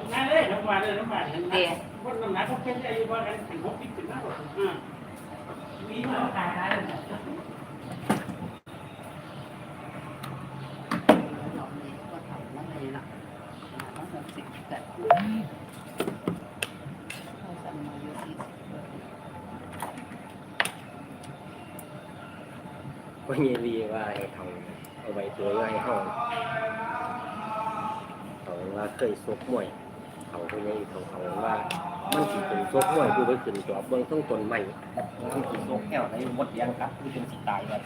น้ำหนักเลยน้ำมาเลยน้ำมาเห็นไหมคนน้ำหนักเขาเป็นอายุว่ากันถึงหกปีถึงห้าหกอ่ามีมาขายได้เลยดอกนี้ก็ทำนั่นเลยเนาะต้องหกสิบแปดเขาสั่งมาอยู่ที่ก็เยรีว่าให้เขาเอาไว้ตัวไว้ให้เขาเขาว่าเคยซกมวย เขาเขายังเขาเขาว่า มันสิเป็นซกห้วยดูไปขึ้นจอบเบื้องต้นต้นใหม่มันสิซกแก้วในหมดยางกัดคือเป็นสิตายแบบ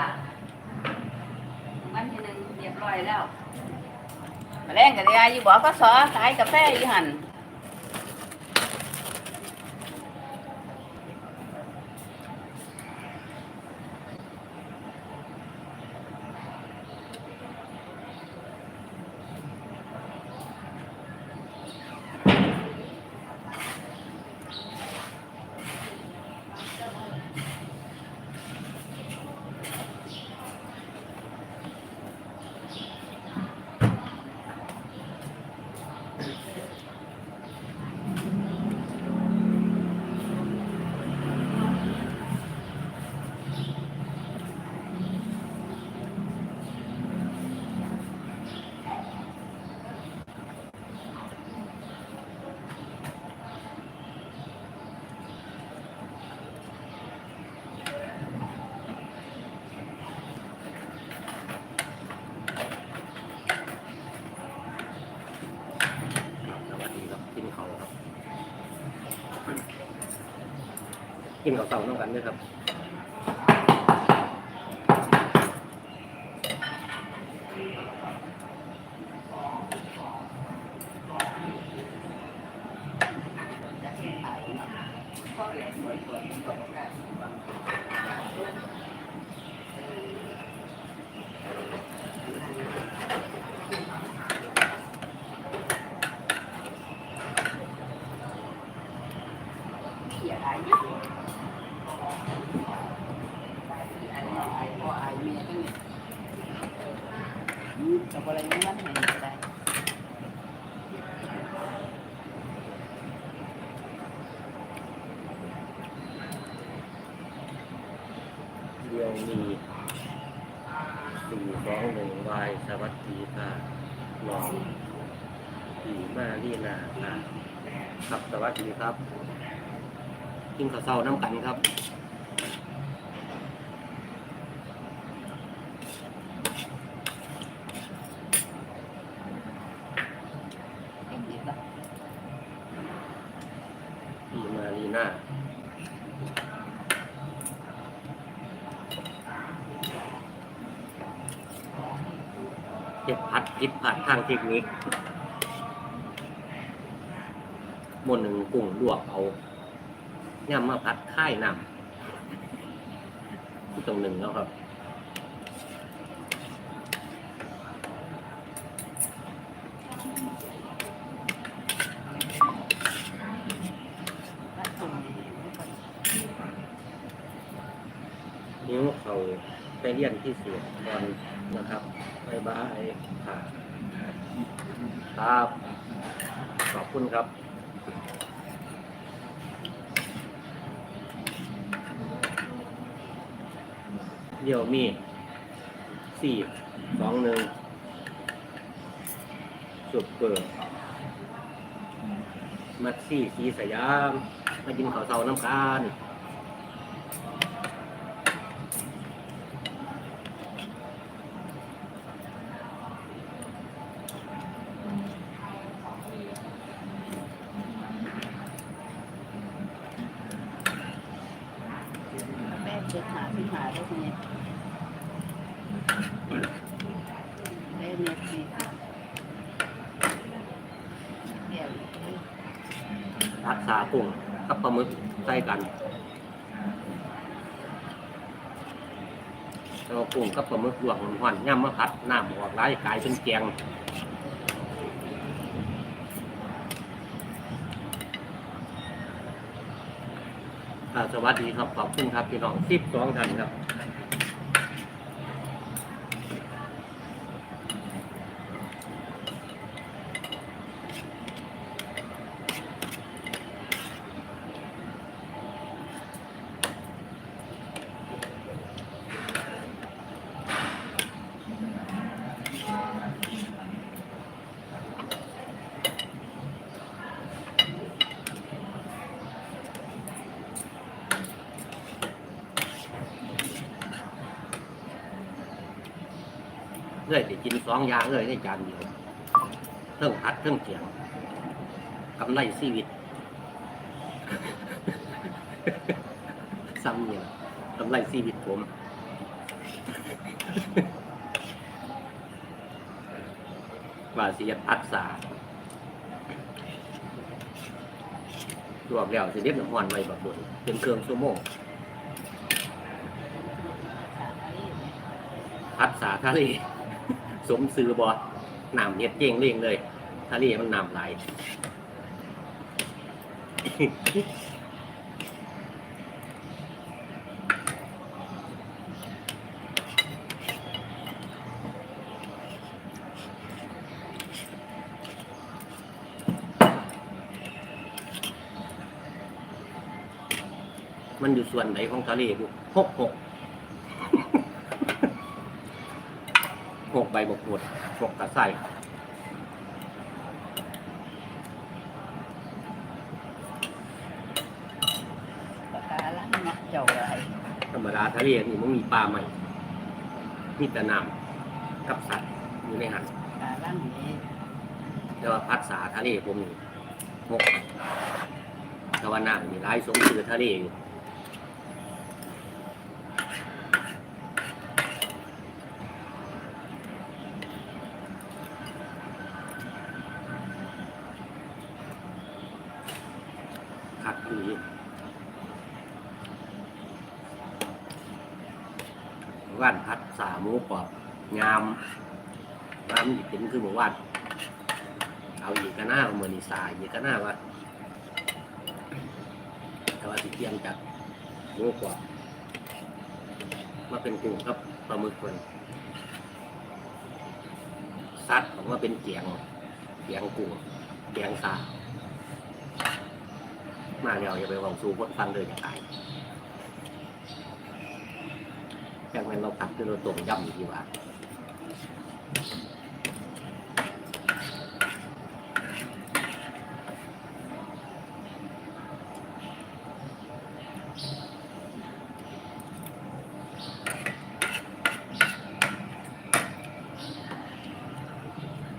ละวันที่หนึ่งเรียบร้อยแล้วมาแรงกันเลยอยู่บอกก็สอขายกาแฟอยู่หัน กินข้าวเสาน้องกันด้วยครับ เขียนอะไรอยู่ไอ้ไอ้พ่อไอ้เมียตั้งเนี่ยอืมจะอะไรนี่มันไหนก็ได้ เดียวมีสี่สองหนึ่งวายสวัสดีค่ะน้องผีมาลีนาค่ะ ครับสวัสดีครับกินข้าวเช้าน้ำกันครับเก่งดีละผีมาลีนาเจ็บพัดผิดผัดทางเทคนิค มนหนึ่งกุ้งลวกเอาย่ำมาพัดค่ายน้ำตรงหนึ่งแล้วครับนิ้วเขาไปเรียนที่เสียก่อนนะครับบายบายค่ะครับ ขอบคุณครับ เดี๋ยวมีสี่สองหนึ่งสุดเกิดมัดสี่สีสยาม มากินข้าวเสาน้ำกานแม่เจ็ดหาที่หาได้ไงแม่เมียสี่เดี๋ยว รั กุ้งกับปลาหมึกใส่กันแล้วกุ้งกับปลาหมึกลวกหวานๆย่ำมะพัดน้ำออกไหลายกลายเป็นแกงสวัสดีครับ ขอบคุณครับพี่น้องสิบสองท่านครับ กินสองอย่างเลยในจานเดียวเครื่องพัดเครื่องเจียงกำไรชีวิตซ้ำเนี่ยกำไรชีวิตผมว่าเสียพัดสารวแล้วสิเด็ดน้ำมันไว้แบบบนเป็นเครื่องชั่วโมงพัดสาทะเล สมซื้อบอน้ำเห็ดเจงเร่งเลยทะเลมันนำไหลมันอยู่ส่วนไหนของทะเลบุกหกหก ใบบกหมดหกตะไส้ปากกาลังเนาะเจ้าอะไรธรรมดาทะเลนี่มันมีปลาใหม่ มีแต่น้ำกับสัตว์อยู่ในหันปากกาลังนี้แต่ว่าพักษาทะเลผมนี่หกแต่ว่าน้ำนี่ร้ายสมชื่อทะเลอยู่คักอยู่นี่ว่านพัดสาหมูปอบงามน้ำอีกเป็นคือหมู่ว่า เอาอีกก็น่าเหมือนอีสายอีกก็น่าว่าแต่ว่าสิเทียงจากหมูกว่ามาเป็นกุ้งกับปลาหมึกคนซัดออกมาเป็นเกียงเกียงกุ้งเกียงสามาเดี๋ยวอย่าไปหวังสู้คนฟังเลยจะตายแค่เป็นเราตัดคือเราต้มยำดีกว่า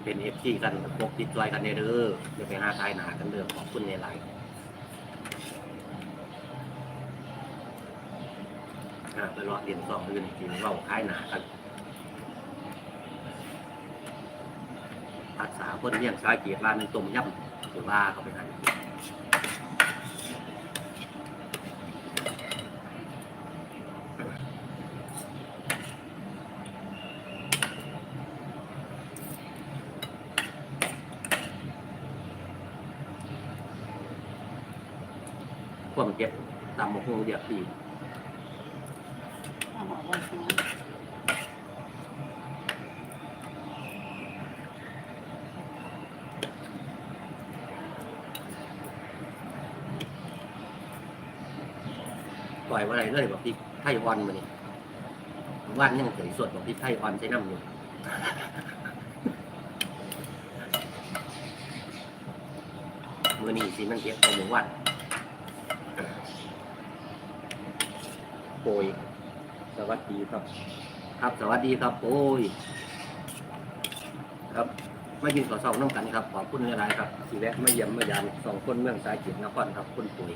เป็นเอฟซีกันพกติดจอยกันเด้อเดี๋ยวไปหาทายหนากันเด้อขอบคุณในไลน์อะไปรอเรียนสองอื่นจริงเราคล้ายหนากันภาษาคนเลี้ยงสายเกียรติร้านหนึงต้มยำหรือว่าเขาไปหัน มเจ็บ ตำมะฮุงเดียบดีเอาหอว่าสิปล่อยว่าอะไรเลยบอกพริกไทยออนมานี่ว่านยังเฉยสดบอกพริกไทยออนใช้น้ำอยู่มือนี้สิมันเก็บเอาหมูวัน โปยสวัสดีครับ ครับสวัสดีครับโอ้ยครับมายินขอสองน้ำกันครับขอบคุณหลายๆครับสีแวะมาเยี่ยมมายามสองคนเมืองสายจิตนครครับคุณปุ๋ย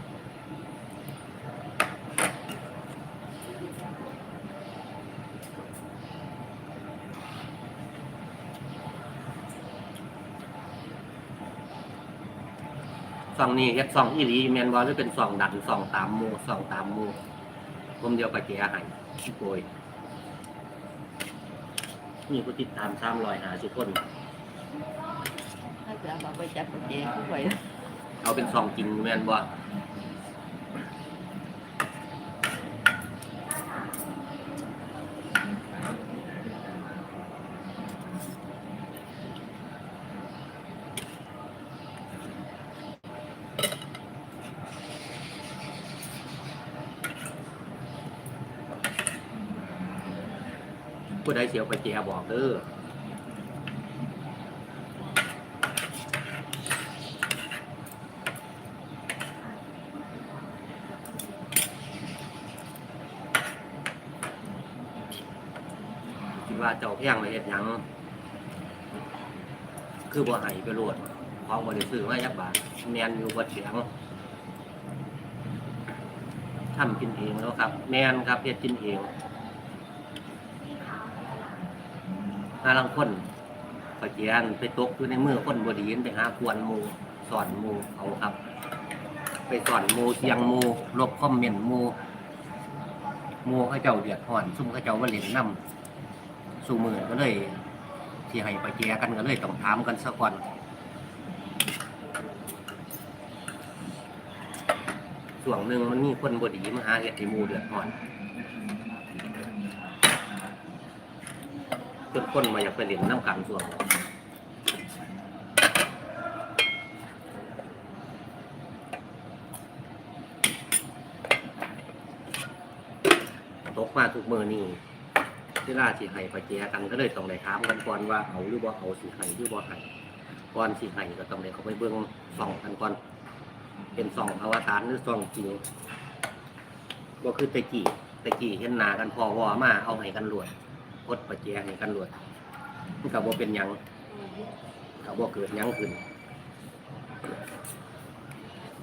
ซองนี้เฮ็ดซองอีหลีแมนบอลหรือเป็นซองดันซองตามมูซองตามมู ผมเดียวไปแก้ให้พี่ปุ๋ยมีผู้ติดตามสามรอยหาสิบคน ถ้าจะเอาไปจับเจ๊ผู้ไว้เอาเป็นซองกินแม่นบ่ ผู้เสียวไปแจบอกเด้อคิดว่าเจ้าเพียงไปเฮ็ดหยัง คือบ่ให้ไปโลดของบ่ได้ซื้อมายักบาทแมนอยู่บ่เสียงทำกินเองแล้วครับ แมนครับเฮ็ดกินเองาลังคนปเจียนไปตกอยู่ในมือคนบดีนไปหาควรมู่สอนมูเอาครับ ไปสอนมู่เสียงมู่ลบคอมเมนต์มู่หมู่เขาเจ้าเดือดร้อนซุ่มเขาเจ้ามาเล่นน้ำสู่มือก็เลยที่ให้ไปแจกันก็เลยต้องถามกันสักก่อนส่วนหนึ่งมันมีคนบดีมาหาเห็ดให้หมูเดือดร้อน จนคนมาอยากไปเล่นน้ำกันส่วนตกมาทุกมือนี่เวลาสิให้ไปแจกันก็เลยต้องได้ถามกันก่อนว่าเอาหรือบ่เอาสิให้หรือบ่ให้ก่อนสิให้ก็ต้องได้เขาไปเบิ่งส่องกันก่อน เป็นส่องอวตารหรือส่องจริงบ่คือตะกี้ตะกี้เห็นหนากันพอวอมาเอาให้กันรวด กดไปแจให้กันรวดมันก็บ่เป็นหยังก็บ่เกิดหยังขึ้น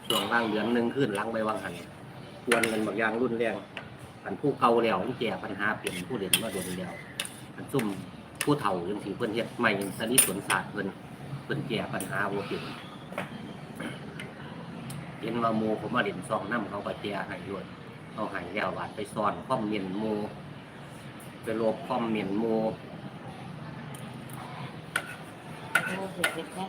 ช่วงว่างเดือนหนึงขึ้นหลังไปว่างหันกวนกันบางอย่างรุ่นแรงอันผู้เก่าแล้วมันแก้ปัญหาเปลี่ยนผู้เด่นมาโดนแล้วอันซุ่มผู้เฒ่าจังสิเพิ่อนเฮ็ดใหม่สนิทสวนศาสตร์เพิ่อนเพิ่อนแก้ปัญหาบ่เป็นเห็นว่าหมู่ผมมาเล่นซองน้ำเขาก็แก้ให้ด้วยเอาให้แล้วบาดไปซ่อนคอมเมนต์หมู่ ไปลบคอมเมนต์หมู่โอ้เผ็ดๆนะ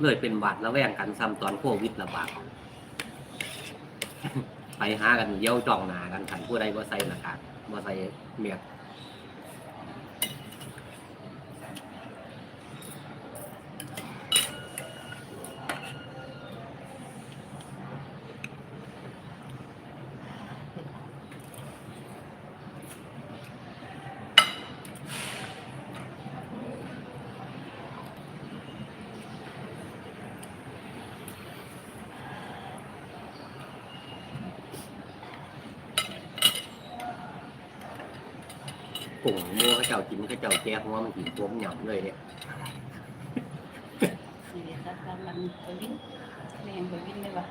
เลยเป็นบาดระแว่งกันซ้ำตอนโควิดระบาดไปหากันเยี่ยวจ้องหนากันขันผู้ใดบ่ใส่หน้ากากบ่ใส่เมียก ปุ่งหมู เขาเจ้ากินเขาเจ้าแก้หัวมันกินตัวมันหย่ำเลยเนี่ยสิเดี๋ยวสักวันมันไปวิ่งแม่งไปวิ่งได้ปะ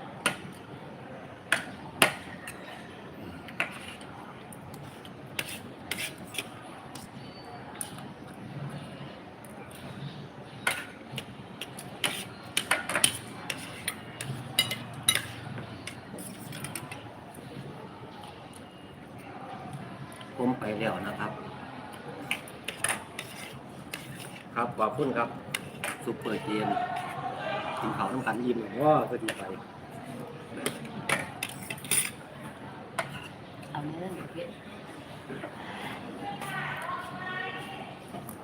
ผมไปแล้วนะครับ ครับขอบคุณครับ ซุปเปอร์เจนกินข้าวน้ำกันยิ้มว่าก็ดีไปเอาเนื้อเผ็ด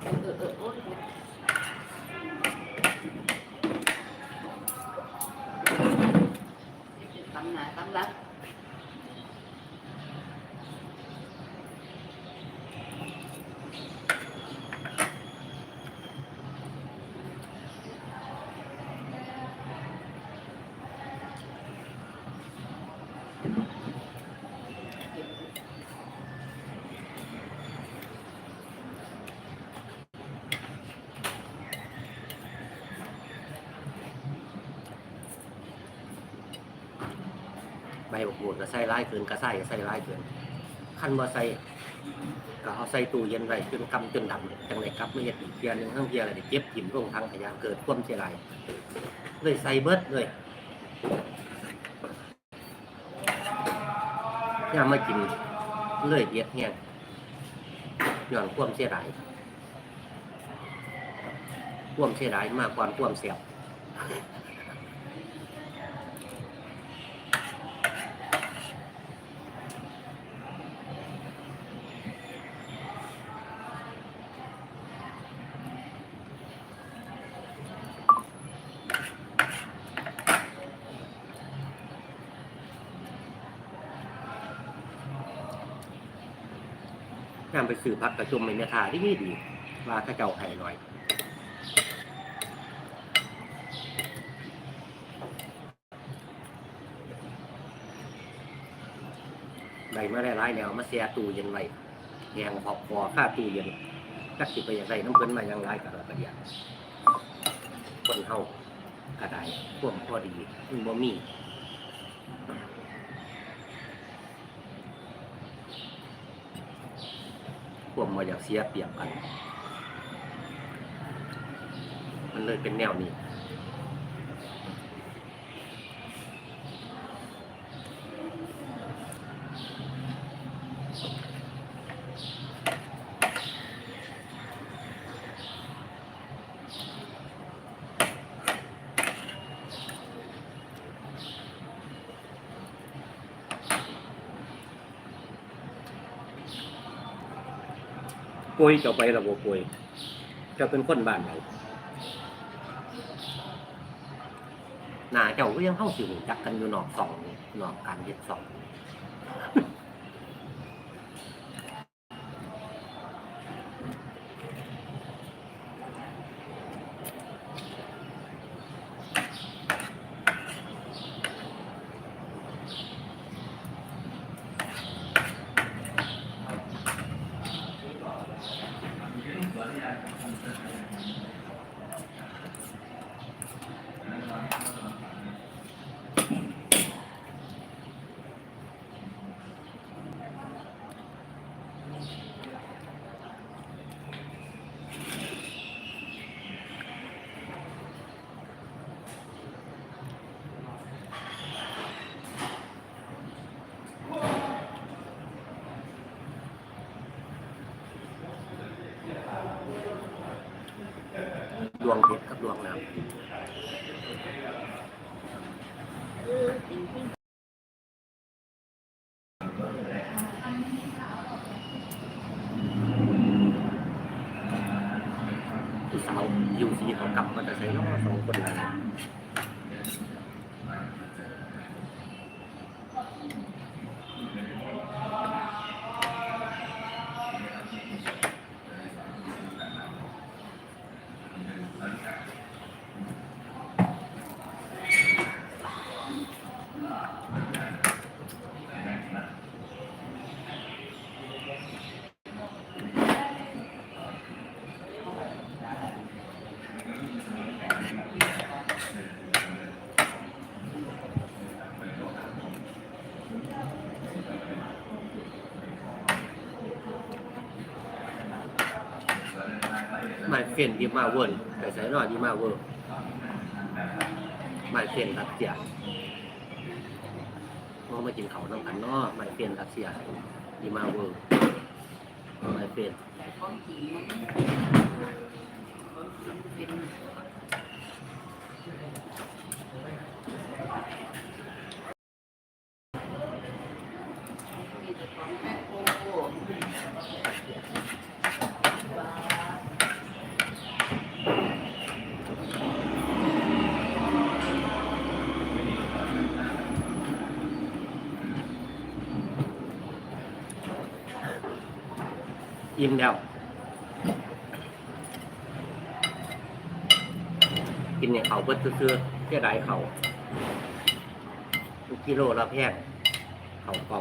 เออเออเออโอ๊ยตำหนาตำหลังใบ บักบูดก็ใส่ร้ายเกินก็ใส่ก็ใส่ร้ายเกินขั้นบ่ใส่ก็เอาใส่ตู้เย็นไว้จนกำจนดำจังไรครับไม่เห็ดอีกเพียหนึงทั้งเพียอะไรเก็บกินลงทางขยะเกิดความเสียหายเลยใส่เบิดเลยย่ามมากินเลยเย็ดแห้งย้อนความเสียหายความเสียหายมากกว่าความเสียบ ไปซื้อพักกระจุมในเนื้อทาที่นี่ดีว่าถ้าเจ้าไข่หน่อยใบมาได้ร้ายแล้วมาเสียตู้เย็นไว้แยงพอพอค่าตู้เย็นกักสิไปอย่างไรน้ำเพิ่นมาอย่างไรกับเรากระเดียคนเฮากระไดพวกพอดีมันบ่มี พวกมาอยากเสียเปรียบกัน มันเลยเป็นแนวนี้ ป่วยเจ้าไประบบป่วยเจ้าเป็นคนบ้านไหนหนาเจ้าก็ยังเข้าสิวจักกันอยู่นอกสองนอกการเย็ดสอง วงเพชรกับดวงน้ำผู้สาวยูซีเขากลับมาจะใช้น้องสองคนเลย หม่เฟียนดีมาเวิร์นแต่ใส่นอดีมาเวิร์นไม่เฟียนทักเสียพอมากินเขาน้ำกันนอไม่เฟียนทักเสียดีมาเวิร์นเป็นขอริงมันเป็นมีแต่ของแม่โคโค่ อิ่มแล้ว กินเนี่ยเขาเพิ่ซื้อๆเสียดายเขาทุกกิโลละแพงเขาเก่า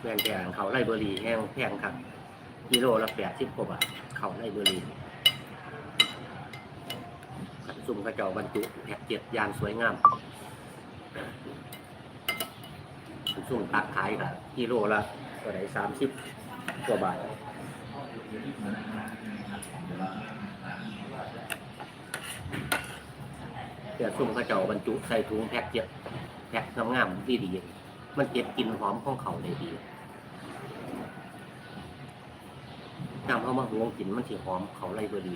แม่นแต่เขาไล่เบอรี่แห้งแพงครับ กิโลละแปดสิบกว่าบาทเขาไล่เบอรี่ขันซุ่มกระเจ้าบรรจุแพ็กเจ็ดยานสวยงามขันซุ่มตักขายกับกิโลละ ก็ได้สามสิบกว่าบาทเดี๋ยวซุ่มกระเจ้าบรรจุใส่ถุงแพ็กเจ็บแพ็กงามๆดีดีมันเก็บกลินหอมของเขาได้ดีนำเข้ามาหุงกินมันสิหอมเขาไรก็ดี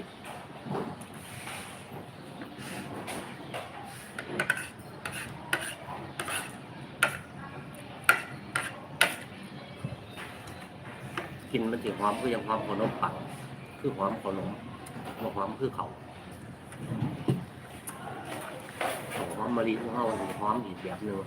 กินมันสิหอมคือยังหอมขนมปังคือหอมขนมบ่หอมคือเขาหอมมะลิของเขาหอมอีกแบบหนึง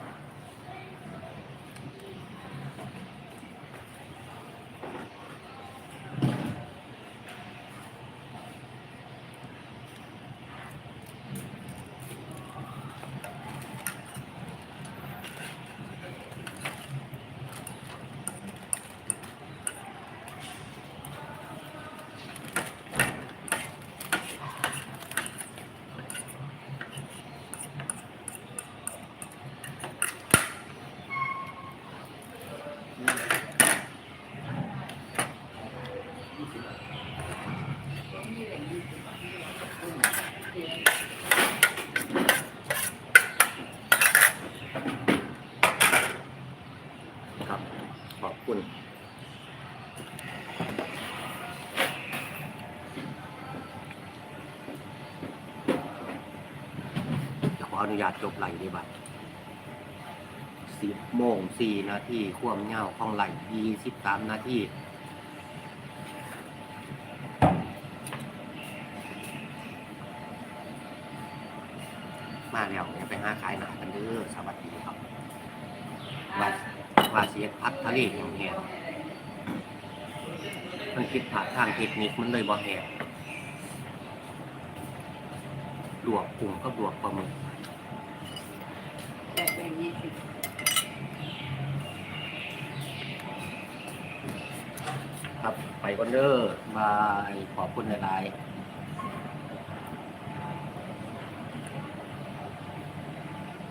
ครับ ขอบคุณ จะขออ นุญาตจบไหลดีบัตสิบโมงสี่นาทีความเงาวของไหลยี่สิบสามนาทีมาแล้วเดี๋ยวไปหาขายหนากันเด้อสวัสดีครับว่าว่าเสียพัดทะเลอย่างเงี้ยมันคิดผ่าทางเทคนิคมันเลยบ่แหกลวกกุ้งก็ลวกปลาหมึกแต่เป็นยี่สิบ ครับไปออนเดอร์มาขอบคุณหลายๆ